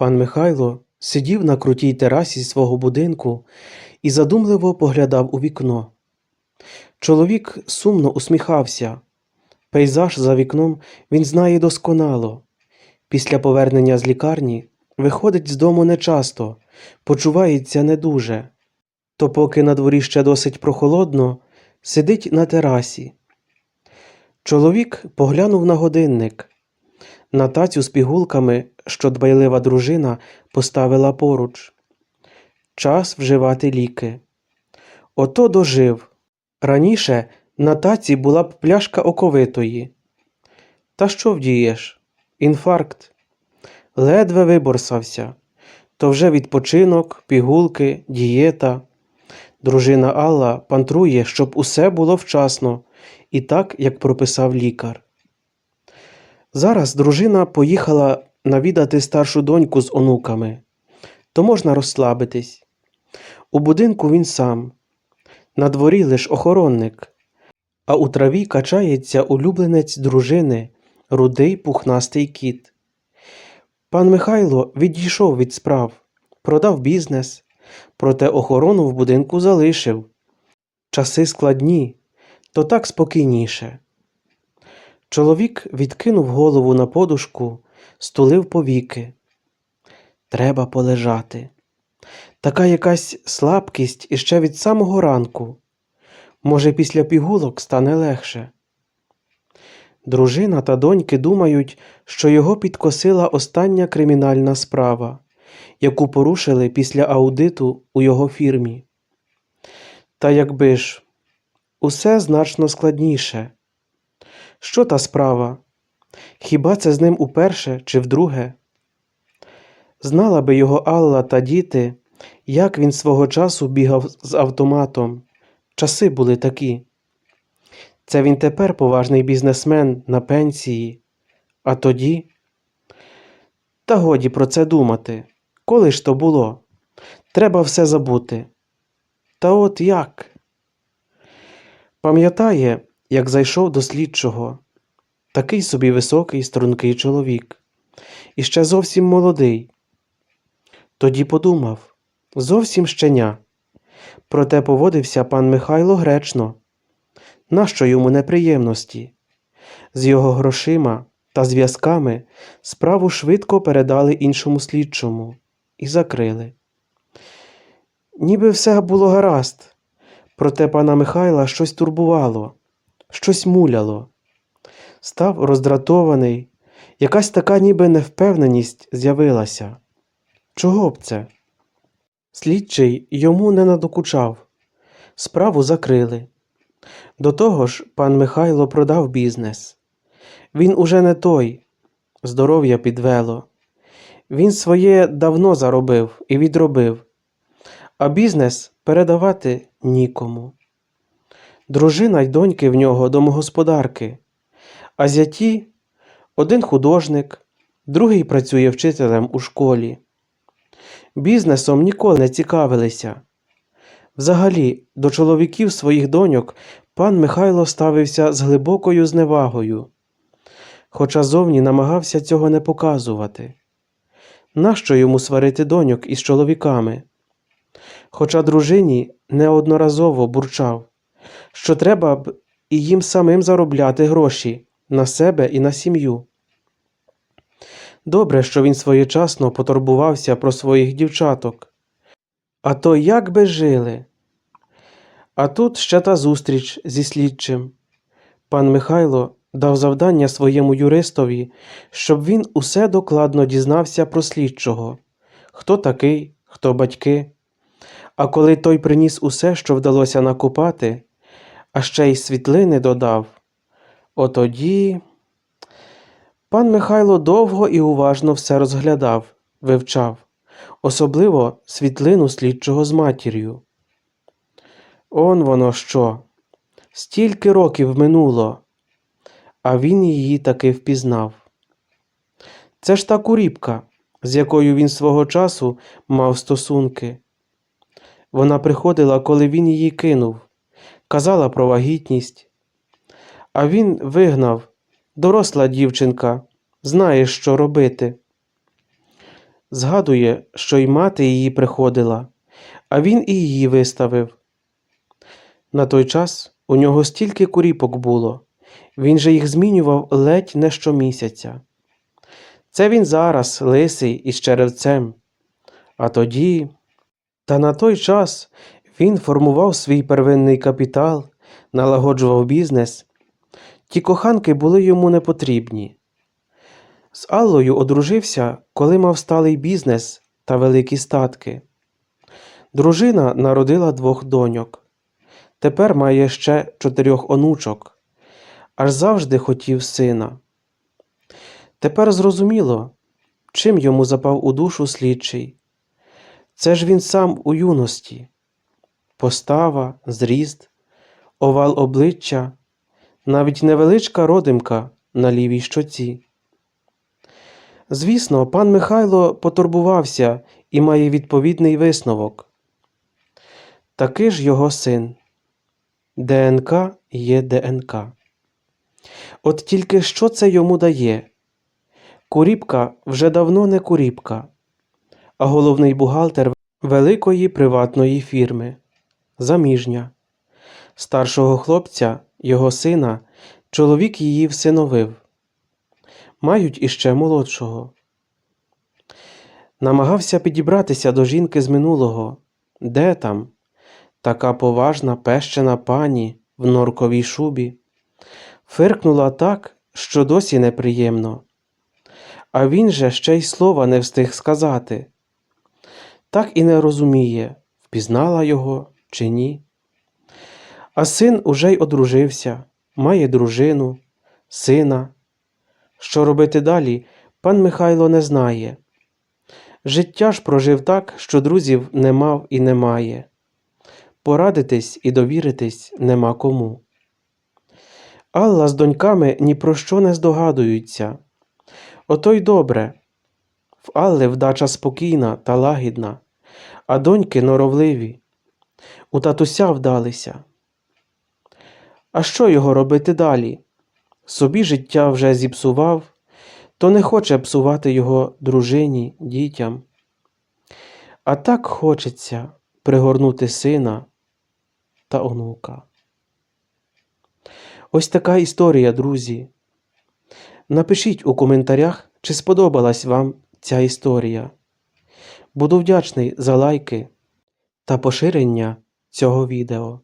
Пан Михайло сидів на крутій терасі свого будинку і задумливо поглядав у вікно. Чоловік сумно усміхався. Пейзаж за вікном він знає досконало. Після повернення з лікарні виходить з дому нечасто, почувається не дуже. То поки на дворі ще досить прохолодно, сидить на терасі. Чоловік поглянув на годинник. На тацю з пігулками, що дбайлива дружина поставила поруч. Час вживати ліки. Ото дожив. Раніше на таці була б пляшка оковитої. Та що вдієш? Інфаркт. Ледве виборсався. То вже відпочинок, пігулки, дієта. Дружина Алла пантрує, щоб усе було вчасно і так, як прописав лікар. Зараз дружина поїхала навідати старшу доньку з онуками, то можна розслабитись. У будинку він сам, на дворі лиш охоронник, а у траві качається улюбленець дружини, рудий пухнастий кіт. Пан Михайло відійшов від справ, продав бізнес, проте охорону в будинку залишив. Часи складні, то так спокійніше. Чоловік відкинув голову на подушку, стулив повіки. Треба полежати. Така якась слабкість іще від самого ранку. Може, після пігулок стане легше. Дружина та доньки думають, що його підкосила остання кримінальна справа, яку порушили після аудиту у його фірмі. Та якби ж, усе значно складніше. Що та справа? Хіба це з ним уперше чи вдруге? Знала би його Алла та діти, як він свого часу бігав з автоматом. Часи були такі. Це він тепер поважний бізнесмен на пенсії. А тоді. Та годі про це думати. Коли ж то було? Треба все забути. Та от як? Пам'ятає, як зайшов до слідчого. Такий собі високий, стрункий чоловік. І ще зовсім молодий. Тоді подумав зовсім щеня. Проте поводився пан Михайло гречно. Нащо йому неприємності? З його грошима та зв'язками справу швидко передали іншому слідчому і закрили. Ніби все було гаразд, проте пана Михайла щось турбувало, щось муляло. Став роздратований, якась така ніби невпевненість з'явилася. Чого б це? Слідчий йому не надокучав. Справу закрили. До того ж, пан Михайло продав бізнес. Він уже не той, здоров'я підвело. Він своє давно заробив і відробив, а бізнес передавати нікому. Дружина й доньки в нього домогосподарки, а зяті один художник, другий працює вчителем у школі. Бізнесом ніколи не цікавилися. Взагалі, до чоловіків своїх доньок пан Михайло ставився з глибокою зневагою, хоча зовні намагався цього не показувати. Нащо йому сварити доньок із чоловіками? Хоча дружині неодноразово бурчав, що треба б і їм самим заробляти гроші на себе і на сім'ю. Добре, що він своєчасно потурбувався про своїх дівчаток. А то як би жили? А тут ще та зустріч зі слідчим. Пан Михайло дав завдання своєму юристові, щоб він усе докладно дізнався про слідчого хто такий, хто батьки. А коли той приніс усе, що вдалося накопати, а ще й світлини додав, отоді. Пан Михайло довго і уважно все розглядав, вивчав, особливо світлину слідчого з матір'ю. Он воно що. Стільки років минуло, а він її таки впізнав. Це ж та куріпка, з якою він свого часу мав стосунки. Вона приходила, коли він її кинув, казала про вагітність. А він вигнав, доросла дівчинка, знає, що робити. Згадує, що й мати її приходила, а він і її виставив. На той час у нього стільки куріпок було, він же їх змінював ледь не щомісяця. Це він зараз лисий із черевцем. А тоді, та на той час він формував свій первинний капітал, налагоджував бізнес. Ті коханки були йому не потрібні. З Аллою одружився, коли мав сталий бізнес та великі статки. Дружина народила двох доньок. Тепер має ще чотирьох онучок. Аж завжди хотів сина. Тепер зрозуміло, чим йому запав у душу слідчий. Це ж він сам у юності. Постава, зріст, овал обличчя, навіть невеличка родимка на лівій щоці. Звісно, пан Михайло потурбувався і має відповідний висновок. Такий ж його син. ДНК є ДНК. От тільки що це йому дає? Куріпка вже давно не куріпка, а головний бухгалтер великої приватної фірми. Заміжня. Старшого хлопця, його сина, чоловік її всиновив. Мають іще молодшого. Намагався підібратися до жінки з минулого. Де там? Така поважна пещена пані в норковій шубі. Фиркнула так, що досі неприємно. А він же ще й слова не встиг сказати. Так і не розуміє, впізнала його чи ні. А син уже й одружився, має дружину, сина. Що робити далі, пан Михайло не знає. Життя ж прожив так, що друзів не мав і не має. Порадитись і довіритись нема кому. Алла з доньками ні про що не здогадуються. Ото й добре. В Алли вдача спокійна та лагідна, а доньки норовливі. У татуся вдалися. А що його робити далі? Собі життя вже зіпсував, то не хоче псувати його дружині, дітям. А так хочеться пригорнути сина та онука. Ось така історія, друзі. Напишіть у коментарях, чи сподобалась вам ця історія. Буду вдячний за лайки та поширення цього відео.